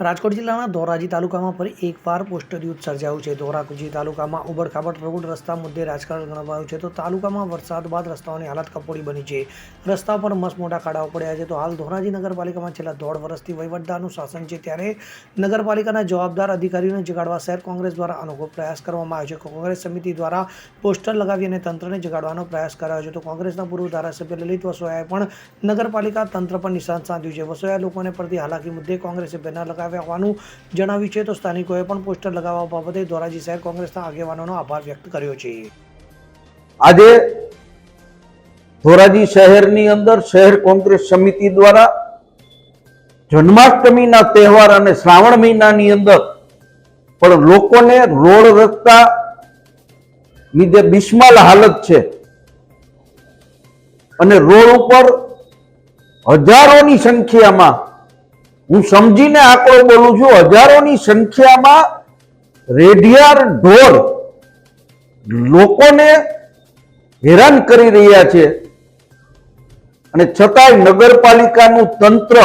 રાજકોટ જિલ્લાના ધોરાજી તાલુકામાં ફરી એકવાર પોસ્ટર યુદ્ધ સર્જાયું છે. ધોરાજી તાલુકામાં ઉબડખાબડ રોડ રસ્તા મુદ્દે રાજકારણ ગણવાયું છે. તો તાલુકામાં વરસાદ બાદ રસ્તાઓની હાલત કફોડી બની છે. રસ્તા પર મસ્ત મોટા ખાડાઓ પડ્યા છે. તો હાલ ધોરાજી નગરપાલિકામાં છેલ્લા દોઢ વર્ષથી વહીવટદારનું શાસન છે. ત્યારે નગરપાલિકાના જવાબદાર અધિકારીઓને જગાડવા શહેર કોંગ્રેસ દ્વારા અનોખો પ્રયાસ કરવામાં આવ્યો છે. કોંગ્રેસ સમિતિ દ્વારા પોસ્ટર લગાવી અને તંત્રને જગાડવાનો પ્રયાસ કરાયો છે. તો કોંગ્રેસના પૂર્વ ધારાસભ્ય લલિત વસોયાએ પણ નગરપાલિકા તંત્ર પર નિશાન સાધ્યું છે. વસોયા લોકોને પડતી હાલાકી મુદ્દે કોંગ્રેસે બેનર લગાવ્યા હોવાનું જણાવ્યું છે, તો સ્થાનિકોએ પણ પોસ્ટર લગાવવા બાબતે ધોરાજી શહેર કોંગ્રેસના આગેવાનોનો આભાર વ્યક્ત કર્યો છે. આજે ધોરાજી શહેરની અંદર શહેર કોંગ્રેસ સમિતિ દ્વારા જન્માષ્ટમીના તહેવાર અને શ્રાવણ મહિનાની અંદર પણ લોકોને રોડ રસ્તા ની જે બિસ્માલ હાલત છે. અને રોડ ઉપર હજારોની સંખ્યામાં હું સમજીને આંકડો બોલું છું, હજારોની સંખ્યામાં રેઢિયાર ઢોર લોકોને હેરાન કરી રહ્યા છે. અને છતાંય નગરપાલિકાનું તંત્ર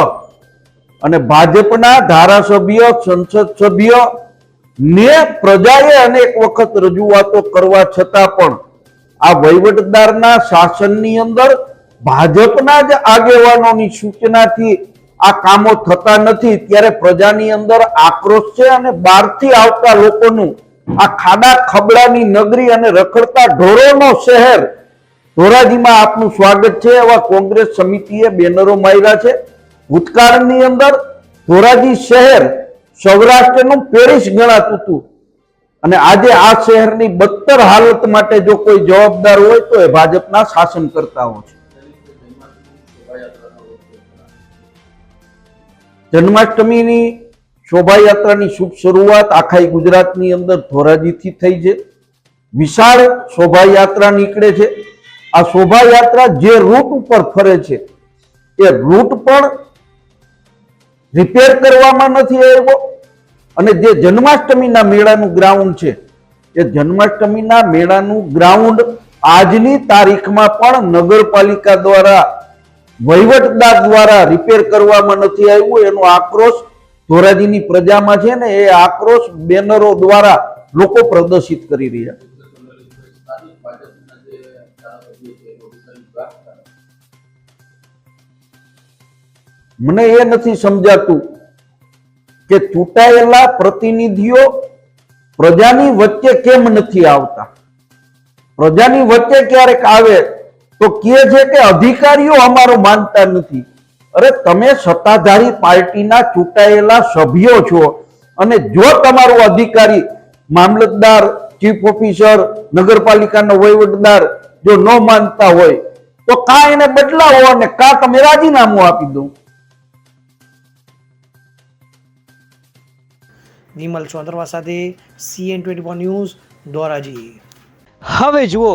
અને ભાજપના ધારાસભ્ય, સંસદ સભ્ય ને પ્રજાએ અનેક વખત રજૂઆતો કરવા છતાં પણ આ વહીવટદારના શાસનની અંદર ભાજપના જ આગેવાનોની સૂચનાથી આ કામો થતા નથી, ત્યારે પ્રજાની અંદર આક્રોશ છે અને બહારથી આવતા લોકોનું આ ખાડા ખબડાની નગરી અને રખડતા ઢોરોનો શહેર ધોરાજીમાં આપનું સ્વાગત છે. એવા કોંગ્રેસ સમિતિએ બેનરો માર્યા છે. ભૂતકાળની અંદર ધોરાજી શહેર સૌરાષ્ટ્રનું પેરિસ ગણાતું હતું. અને આજે આ શહેરની બદતર હાલત માટે જો કોઈ જવાબદાર હોય તો એ ભાજપના શાસનકર્તાઓ છે. જન્માષ્ટમીની શોભાયાત્રાની શુભ શરૂઆત આખા ગુજરાતની અંદર ધોરાજીથી થઈ છે. વિશાળ શોભાયાત્રા નીકળે છે. આ શોભાયાત્રા જે રૂટ ઉપર ફરે છે, એ રૂટ પણ રિપેર કરવામાં નથી આવ્યો અને જે જન્માષ્ટમીના મેળાનું ગ્રાઉન્ડ છે, એ જન્માષ્ટમીના મેળાનું ગ્રાઉન્ડ આજની તારીખમાં પણ નગરપાલિકા દ્વારા વહીવટદાર દ્વારા રિપેર કરવામાં નથી આવ્યું, એનો આક્રોશ ધોરાજીની પ્રજામાં છે ને, એ આક્રોશ બેનરો દ્વારા લોકો પ્રદર્શિત કરી રહ્યા મને એ નથી સમજાતું કે ચૂંટાયેલા પ્રતિનિધિઓ પ્રજાની વચ્ચે કેમ નથી આવતા? પ્રજાની વચ્ચે ક્યારેક આવે તો કહે છે કે અધિકારીઓ અમારો માનતા નથી. અરે તમે સત્તાધારી પાર્ટીના ચૂંટાયેલા સભ્યો છો અને જો તમારો અધિકારી મામલતદાર ચીફ ઓફિસર નગરપાલિકાનો વહીવટદાર જો ન માનતા હોય તો કા એને બદલાવો અને કા તમે રાજીનામું આપી દો? વિમલ ચોંદરવા સાથે સીએન ટ્વેન્ટી ન્યૂઝ ધોરાજી હવે જુઓ